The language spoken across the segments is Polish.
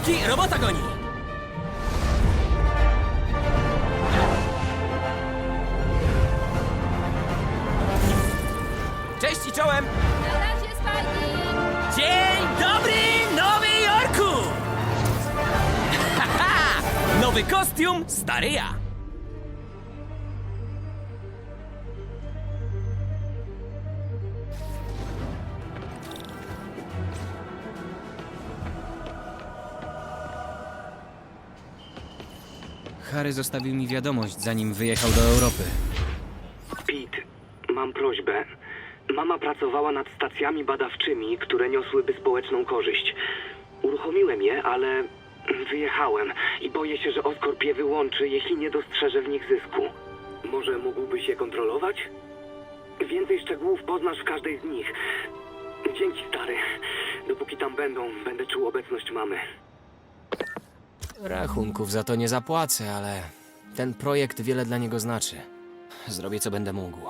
Korki, robota goni! Cześć i czołem! Na razie, Spidey! Dzień dobry, Nowy Jorku! Haha! Nowy kostium, stary ja! Harry zostawił mi wiadomość, zanim wyjechał do Europy. Pete, mam prośbę. Mama pracowała nad stacjami badawczymi, które niosłyby społeczną korzyść. Uruchomiłem je, ale wyjechałem i boję się, że Oscorp je wyłączy, jeśli nie dostrzeże w nich zysku. Może mógłbyś je kontrolować? Więcej szczegółów poznasz w każdej z nich. Dzięki, stary. Dopóki tam będą, będę czuł obecność mamy. Rachunków za to nie zapłacę, ale ten projekt wiele dla niego znaczy. Zrobię co będę mógł.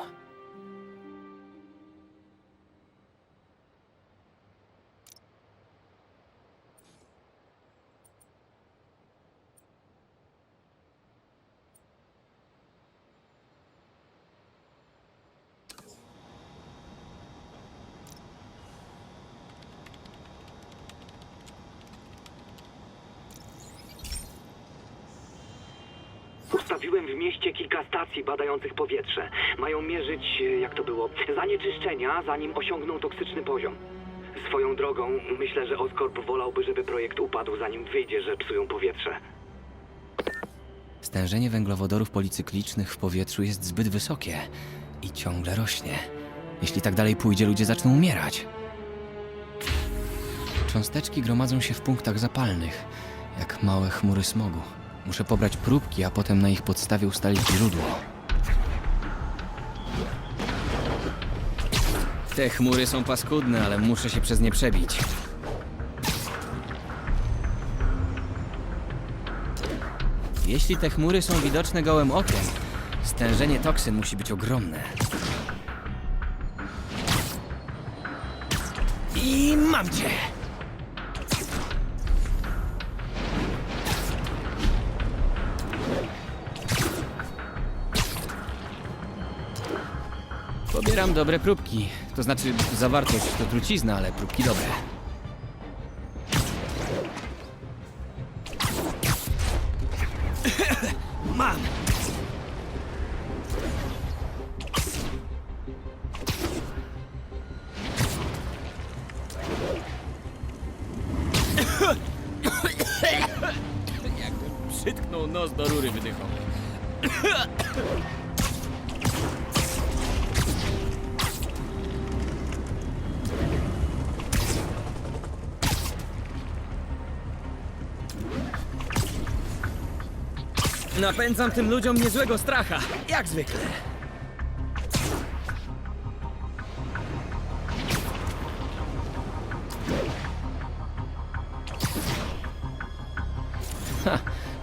Ustawiłem w mieście kilka stacji badających powietrze. Mają mierzyć, e, jak to było, zanieczyszczenia, zanim osiągną toksyczny poziom. Swoją drogą, myślę, że Oscorp wolałby, żeby projekt upadł, zanim wyjdzie, że psują powietrze. Stężenie węglowodorów policyklicznych w powietrzu jest zbyt wysokie i ciągle rośnie. Jeśli tak dalej pójdzie, ludzie zaczną umierać. Cząsteczki gromadzą się w punktach zapalnych, jak małe chmury smogu. Muszę pobrać próbki, a potem na ich podstawie ustalić źródło. Te chmury są paskudne, ale muszę się przez nie przebić. Jeśli te chmury są widoczne gołym okiem, stężenie toksyn musi być ogromne. I mam cię! Pobieram dobre próbki. To znaczy, zawartość to trucizna, ale próbki dobre. Mam! Przytknął nos do rury wydechowej. Napędzam tym ludziom niezłego stracha, jak zwykle.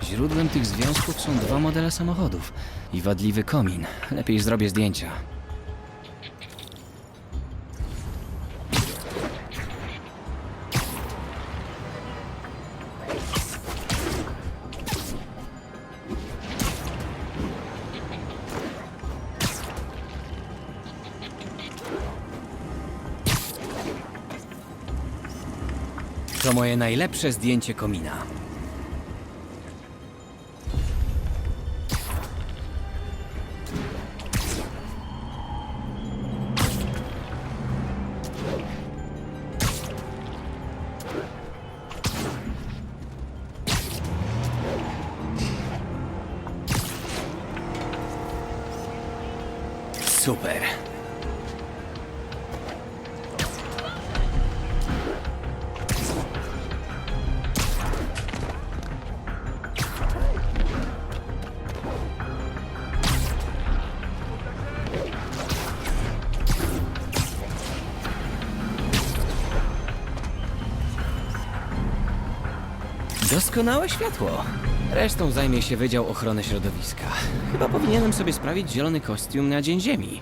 Źródłem tych związków są dwa modele samochodów i wadliwy komin. Lepiej zrobię zdjęcia. To moje najlepsze zdjęcie komina. Super. Doskonałe światło. Resztą zajmie się Wydział Ochrony Środowiska. Chyba powinienem sobie sprawić zielony kostium na Dzień Ziemi.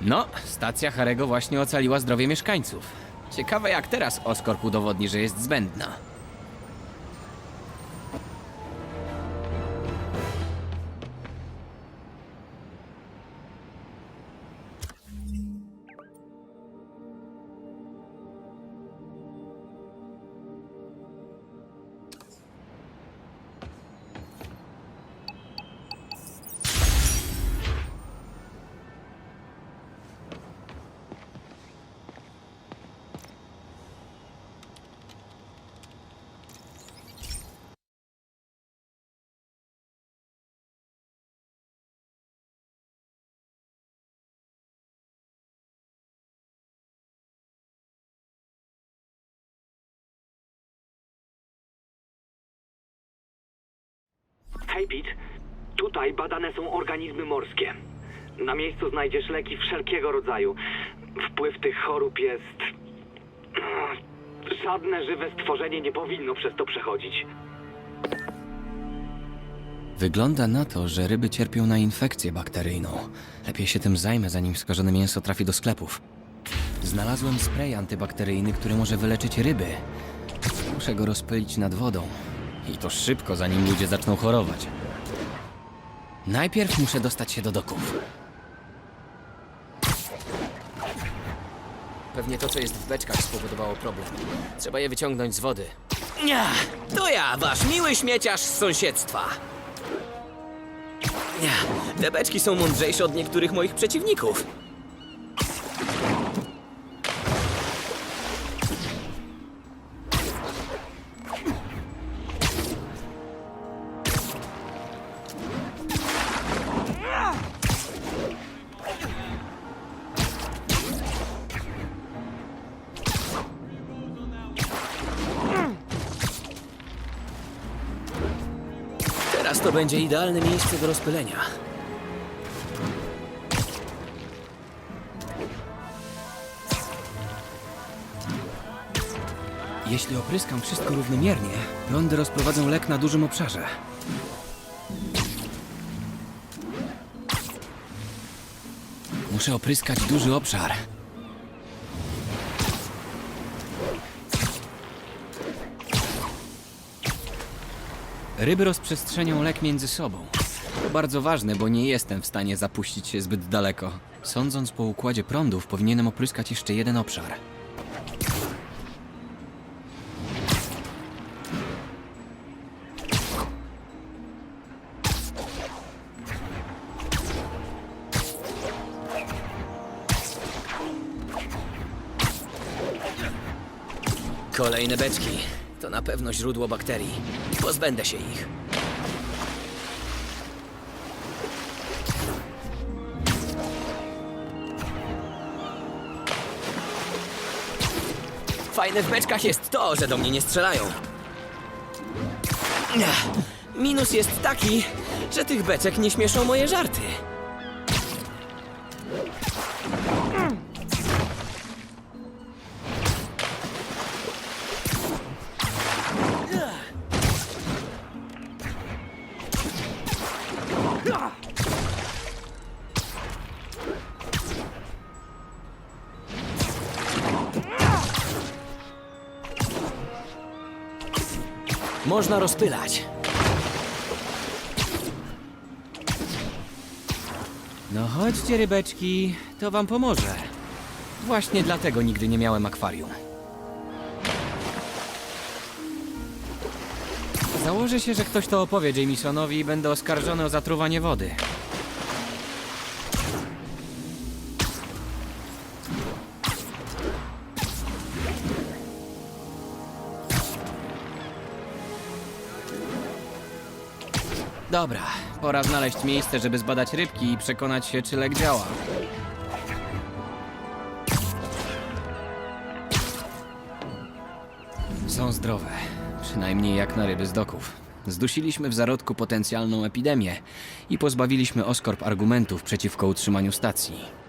No, stacja Harego właśnie ocaliła zdrowie mieszkańców. Ciekawe jak teraz Oscorp udowodni, że jest zbędna. Hej. Tutaj badane są organizmy morskie. Na miejscu znajdziesz leki wszelkiego rodzaju. Wpływ tych chorób jest... Żadne żywe stworzenie nie powinno przez to przechodzić. Wygląda na to, że ryby cierpią na infekcję bakteryjną. Lepiej się tym zajmę, zanim skażone mięso trafi do sklepów. Znalazłem spray antybakteryjny, który może wyleczyć ryby. Muszę go rozpylić nad wodą. I to szybko, zanim ludzie zaczną chorować. Najpierw muszę dostać się do doków. Pewnie to, co jest w beczkach, spowodowało problem. Trzeba je wyciągnąć z wody. Nie, to ja, wasz miły śmieciarz z sąsiedztwa. Nie, te beczki są mądrzejsze od niektórych moich przeciwników. To będzie idealne miejsce do rozpylenia. Jeśli opryskam wszystko równomiernie, prądy rozprowadzą lek na dużym obszarze. Muszę opryskać duży obszar. Ryby rozprzestrzenią lek między sobą. To bardzo ważne, bo nie jestem w stanie zapuścić się zbyt daleko. Sądząc po układzie prądów, powinienem opryskać jeszcze jeden obszar. Kolejne beczki. To na pewno źródło bakterii. Pozbędę się ich. Fajne w beczkach jest to, że do mnie nie strzelają. Minus jest taki, że tych beczek nie śmieszą moje żarty. Można rozpylać. No chodźcie, rybeczki, to wam pomoże. Właśnie dlatego nigdy nie miałem akwarium. Założę się, że ktoś to opowie Jamesonowi i będę oskarżony o zatruwanie wody. Dobra, pora znaleźć miejsce, żeby zbadać rybki i przekonać się, czy lek działa. Są zdrowe, przynajmniej jak na ryby z doków. Zdusiliśmy w zarodku potencjalną epidemię i pozbawiliśmy Oscorp argumentów przeciwko utrzymaniu stacji.